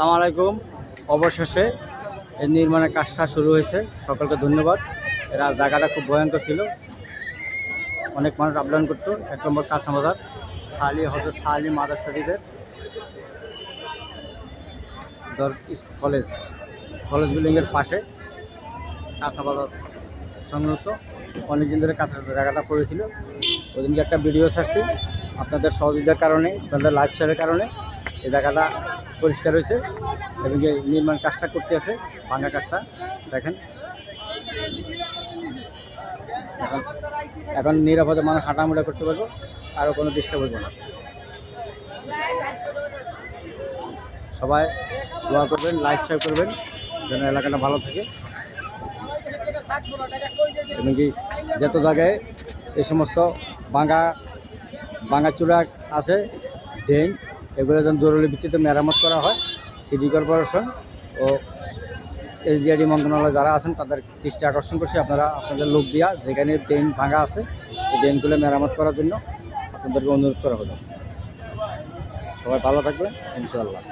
সালাম আলাইকুম। অবশেষে এই নির্মাণের কাজটা শুরু হয়েছে। সকলকে ধন্যবাদ। এরা জায়গাটা খুব ভয়ঙ্কর ছিল। অনেক মানুষ আপডাউন করতো। এক নম্বর কাঁচা বাজার। শালি হজরত শালি মাদাসাদিদের দর কলেজ। কলেজ বিল্ডিংয়ের পাশে কাঁচা বাজার সংযুক্ত অনেকদিন ধরে কাঁচা জায়গাটা পড়েছিল ওদিনকে একটা ভিডিও ছাড়ছি। আপনাদের সহযোগিতার কারণে, আপনাদের লাইফ শেয়ারের কারণে। এই জায়গাটা পরিষ্কার হয়েছে এবং যে নির্মাণ কাজটা করতে আছে, ভাঙা কাজটা, দেখেন। এখন নিরাপদে মানুষ হাঁটামোটা করতে পারব, আরও কোনো ডিস্টার্ব হইব না। সবাই দোয়া করবেন লাইক শেয়ার করবেন, যেন এলাকাটা ভালো থাকে। এবং কি যত জায়গায় এই সমস্ত ভাঙা ভাঙা চূড়া আছে, ড্রেন এগুলো যেন জরুরি ভিত্তিতে মেরামত করা হয় সিটি কর্পোরেশন ও এসডিআইডি মন্ত্রণালয় যারা আছেন তাদের দৃষ্টি আকর্ষণ করছি। আপনারা আপনাদের লোক দিয়া যেখানে ড্রেন ভাঙা আছে, এই ড্রেনগুলো মেরামত করার জন্য আপনাদেরকে অনুরোধ করা হলো। সবাই ভালো থাকবেন, ইনশাআল্লাহ।